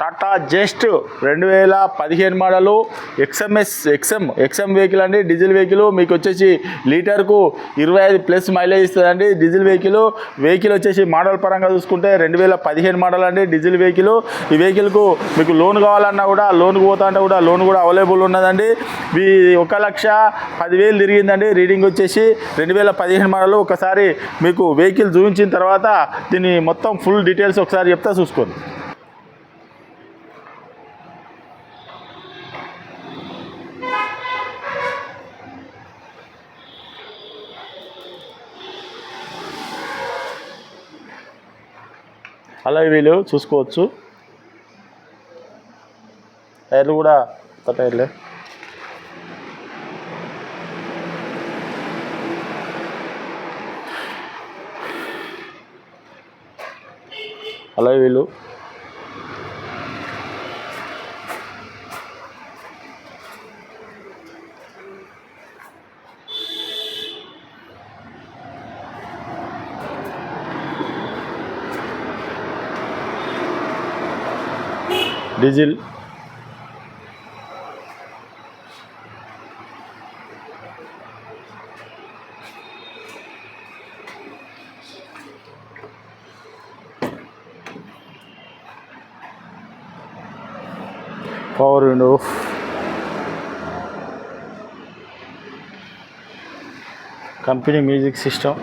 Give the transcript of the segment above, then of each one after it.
Tata just రెండు వేల పదిహేను model XMS XM XM vehicle అండి. డీజిల్ వెహికల్ మీకు వచ్చేసి లీటర్కు ఇరవై ఐదు ప్లస్ మైలేజ్ ఇస్తుందండి. డీజిల్ వెహికల్ వెహికల్ వచ్చేసి మోడల్ పరంగా చూసుకుంటే రెండు వేల పదిహేను మోడల్ అండి. డీజిల్ వెహికల్ ఈ వెహికల్కు మీకు లోన్ కావాలన్నా కూడా లోన్కి పోతా అంటే కూడా లోన్ కూడా అవైలబుల్ ఉన్నదండి. ఈ ఒక లక్ష పదివేలు తిరిగిందండి. రీడింగ్ వచ్చేసి రెండు వేల పదిహేను మోడల్. ఒకసారి మీకు వెహికల్ చూపించిన తర్వాత దీని మొత్తం ఫుల్ డీటెయిల్స్ ఒకసారి చెప్తా చూసుకోండి. అలా వీళ్ళు చూసుకోవచ్చు. టైర్లు కూడా కొత్త టైర్లే. అలా వీళ్ళు diesel power window company music system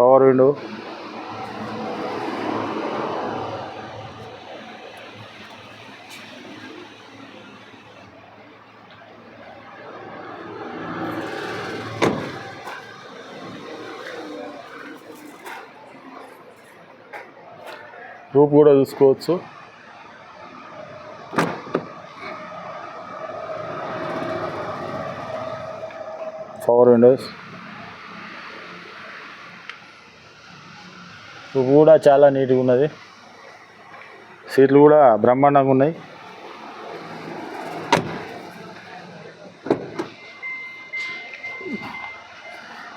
power window. Roof కూడా చూసుకోవచ్చు. Power windows. కూడా చాలా నీట్గా ఉన్నది. సీట్లు కూడా బ్రహ్మాండంగా ఉన్నాయి.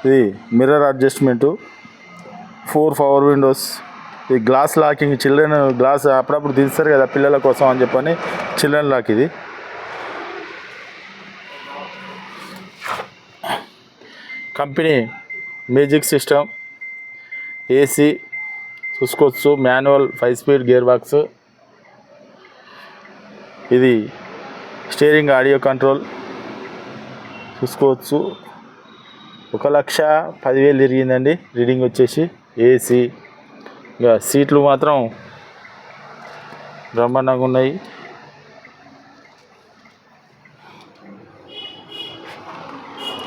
ఇది mirror adjustment four power windows ఈ గ్లాస్ లాకింగ్ చిల్డ్రన్ గ్లాస్ అప్పుడప్పుడు తీస్తారు కదా పిల్లల కోసం అని చెప్పని చిల్డ్రన్ లాక్ ఇది. కంపెనీ మ్యూజిక్ సిస్టమ్ ఏసీ చూసుకోవచ్చు. Manual five speed gear box. ఇది స్టీరింగ్ ఆడియో కంట్రోల్. చూసుకోవచ్చు. ఒక లక్ష పదివేలు తిరిగిందండి. రీడింగ్ వచ్చేసి ఏసీ ఇక సీట్లు మాత్రం బ్రహ్మాండంగా ఉన్నాయి.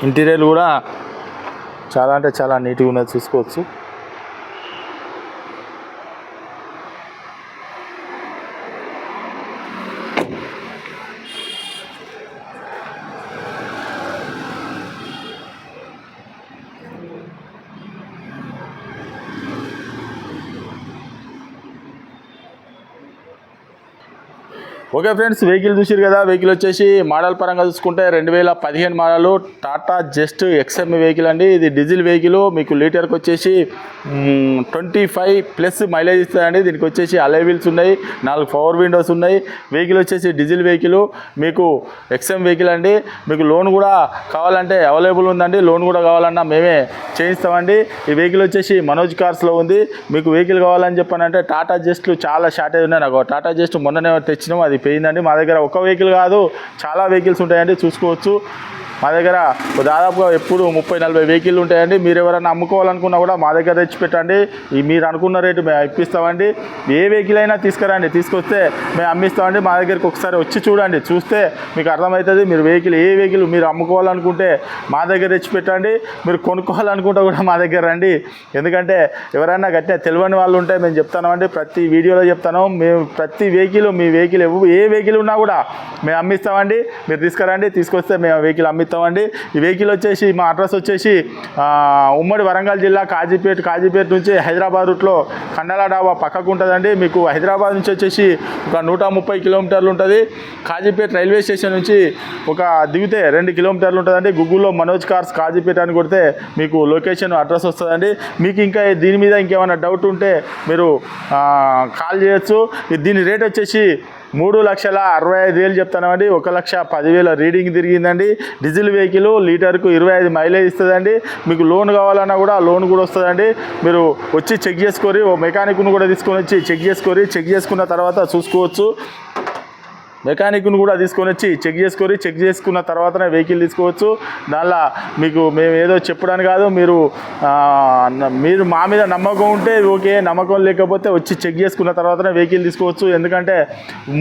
ఇంటీరియర్ కూడా చాలా అంటే చాలా నీట్గా ఉన్నది. చూసుకోవచ్చు. ఓకే ఫ్రెండ్స్ వెహికల్ చూసారు కదా వెహికల్ వచ్చేసి మోడల్ పరంగా చూసుకుంటే రెండు వేల పదిహేను model Tata Zest XM vehicle అండి. ఇది డీజిల్ వెహికల్ మీకు లీటర్కి వచ్చేసి ట్వంటీ ఫైవ్ ప్లస్ మైలేజ్ ఇస్తుందండి. దీనికి వచ్చేసి అలై వీల్స్ ఉన్నాయి నాలుగు పవర్ విండోస్ ఉన్నాయి. వెహికల్ వచ్చేసి డీజిల్ వెహికల్ మీకు ఎక్స్ఎమ్ వెహికల్ అండి. మీకు లోన్ కూడా కావాలంటే అవైలబుల్ ఉందండి. లోన్ కూడా కావాలన్నా మేమే చేయిస్తామండి. ఈ వెహికల్ వచ్చేసి మనోజ్ కార్స్లో ఉంది. మీకు వెహికల్ కావాలని చెప్పానంటే టాటా జస్ట్లు చాలా షార్టేజ్ ఉన్నాయి. నాకు టాటా జస్ట్ మొన్ననే తెచ్చినాం అది పోయిందండి మా దగ్గర ఒక వెహికల్ కాదు చాలా వెహికల్స్ ఉంటాయండి చూసుకోవచ్చు. మా దగ్గర దాదాపుగా ఎప్పుడు ముప్పై నలభై వెహికల్ ఉంటాయండి. మీరు ఎవరైనా అమ్ముకోవాలనుకున్నా కూడా మా దగ్గర తెచ్చి పెట్టండి. మీరు అనుకున్న రేటు మేము ఇప్పిస్తామండి. ఏ వెహికల్ అయినా తీసుకురండి. తీసుకొస్తే మేము అమ్మిస్తామండి. మా దగ్గరికి ఒకసారి వచ్చి చూడండి. చూస్తే మీకు అర్థమవుతుంది. మీరు వెహికల్ ఏ వెహికల్ మీరు అమ్ముకోవాలనుకుంటే మా దగ్గర తెచ్చి పెట్టండి. మీరు కొనుక్కోవాలనుకుంటే కూడా మా దగ్గర రండి. ఎందుకంటే ఎవరైనా గట్టిగా తెలియని వాళ్ళు ఉంటే మేము చెప్తామండి. ప్రతి వీడియోలో చెప్తాను. మేము ప్రతి వెహికల్ మీ వెహికల్ ఏ వెహికల్ ఉన్నా కూడా మేము అమ్మిస్తామండి. మీరు తీసుకురండి. తీసుకొస్తే మేము వెహికల్ అమ్మి పంపిస్తామండి. ఈ వెహికల్ వచ్చేసి మా అడ్రస్ వచ్చేసి ఉమ్మడి వరంగల్ జిల్లా కాజీపేట కాజీపేట నుంచి హైదరాబాద్ రూట్లో కండల డాబా పక్కకు ఉంటుందండి. మీకు హైదరాబాద్ నుంచి వచ్చేసి ఒక నూట ముప్పై కిలోమీటర్లు ఉంటుంది. కాజీపేట రైల్వే స్టేషన్ నుంచి ఒక దిగితే రెండు కిలోమీటర్లు ఉంటుందండి. గూగుల్లో మనోజ్ కార్స్ కాజీపేట అని కొడితే మీకు లొకేషన్ అడ్రస్ వస్తుందండి. మీకు ఇంకా దీని మీద ఇంకేమైనా డౌట్ ఉంటే మీరు కాల్ చేయొచ్చు. దీని రేట్ వచ్చేసి మూడు లక్షల అరవై ఐదు వేలు చెప్తానండి ఒక లక్ష పదివేల రీడింగ్ తిరిగిందండి. డీజిల్ వెహికల్ లీటర్కు ఇరవై ఐదు మైలేజ్ ఇస్తుందండి. మీకు లోన్ కావాలన్నా కూడా లోన్ కూడా వస్తుందండి. మీరు వచ్చి చెక్ చేసుకొని ఓ మెకానిక్ను కూడా తీసుకొని వచ్చి చెక్ చేసుకొని చెక్ చేసుకున్న తర్వాత చూసుకోవచ్చు. మెకానిక్ను కూడా తీసుకొని వచ్చి చెక్ చేసుకొని చెక్ చేసుకున్న తర్వాతనే వెహికల్ తీసుకోవచ్చు. దానిలో మీకు మేము ఏదో చెప్పడానికి కాదు మీరు మీరు మా మీద నమ్మకం ఉంటే ఓకే నమ్మకం లేకపోతే వచ్చి చెక్ చేసుకున్న తర్వాతనే వెహికల్ తీసుకోవచ్చు. ఎందుకంటే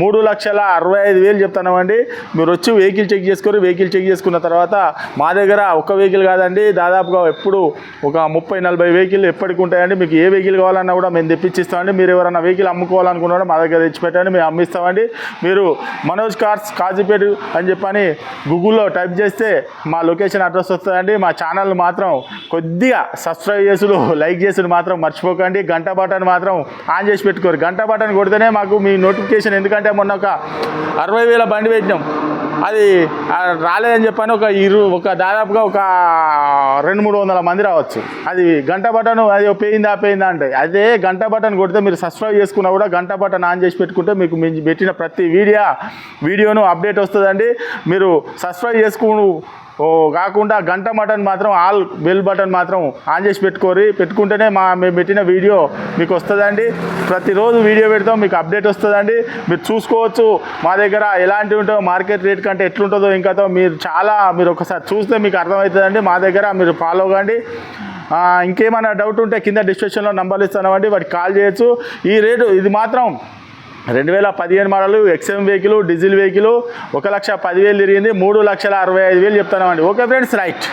మూడు లక్షల అరవై ఐదు వేలు చెప్తున్నామండి. మీరు వచ్చి వెహికల్ చెక్ చేసుకొని వెహికల్ చెక్ చేసుకున్న తర్వాత మా దగ్గర ఒక వెహికల్ కాదండి. దాదాపుగా ఎప్పుడు ఒక ముప్పై నలభై వెహికల్ ఎప్పటికి ఉంటాయండి. మీకు ఏ వెహికల్ కావాలన్నా కూడా మేము తెప్పించిస్తామండి మీరు ఎవరైనా వెహికల్ అమ్ముకోవాలనుకున్నారో మా దగ్గర తెచ్చిపెట్టండి. మేము అమ్మిస్తామండి. మీరు మనోజ్ కార్స్ కాజీపేట అని చెప్పని గూగుల్లో టైప్ చేస్తే మా లొకేషన్ అడ్రస్ వస్తుందండి. మా ఛానల్ మాత్రం కొద్దిగా సబ్స్క్రైబ్ చేసుడు లైక్ చేసుడు మాత్రం మర్చిపోకండి. గంట బటన్ మాత్రం ఆన్ చేసి పెట్టుకోరు. గంట బటన్ కొడితేనే మాకు మీ నోటిఫికేషన్. ఎందుకంటే మొన్న ఒక అరవై వేల బండి పెట్టినాం. అది రాలేదని చెప్పని ఒక ఇరు ఒక దాదాపుగా ఒక రెండు మూడు వందల మంది రావచ్చు. అది గంట బటన్ అది పోయిందా పోయిందా అంటే అదే గంట బటన్ కొడితే మీరు సబ్స్క్రైబ్ చేసుకున్నా కూడా గంట బటన్ ఆన్ చేసి పెట్టుకుంటే మీకు పెట్టిన ప్రతి వీడియో వీడియోను అప్డేట్ వస్తుందండి. మీరు సబ్స్క్రైబ్ చేసుకుని ఓ కాకుండా గంట బటన్ మాత్రం ఆల్ బెల్ బటన్ మాత్రం ఆన్ చేసి పెట్టుకోరి. పెట్టుకుంటేనే మా మేము పెట్టిన వీడియో మీకు వస్తుందండి. ప్రతిరోజు వీడియో పెడతాం మీకు అప్డేట్ వస్తుందండి. మీరు చూసుకోవచ్చు మా దగ్గర ఎలాంటి ఉంటుందో మార్కెట్ రేట్ కంటే ఎట్లుంటుందో ఇంకాతో మీరు చాలా మీరు ఒకసారి చూస్తే మీకు అర్థమవుతుందండి. మా దగ్గర మీరు ఫాలో కండి ఇంకేమైనా డౌట్ ఉంటే కింద డిస్క్రిప్షన్లో నంబర్లు ఇస్తామండి వాటికి కాల్ చేయొచ్చు. ఈ రేటు ఇది మాత్రం రెండు వేల పదిహేను model XM vehicle diesel vehicle ఒక లక్ష పదివేలు తిరిగింది మూడు లక్షల అరవై ఐదు వేలు చెప్తున్నామండి. Okay friends right.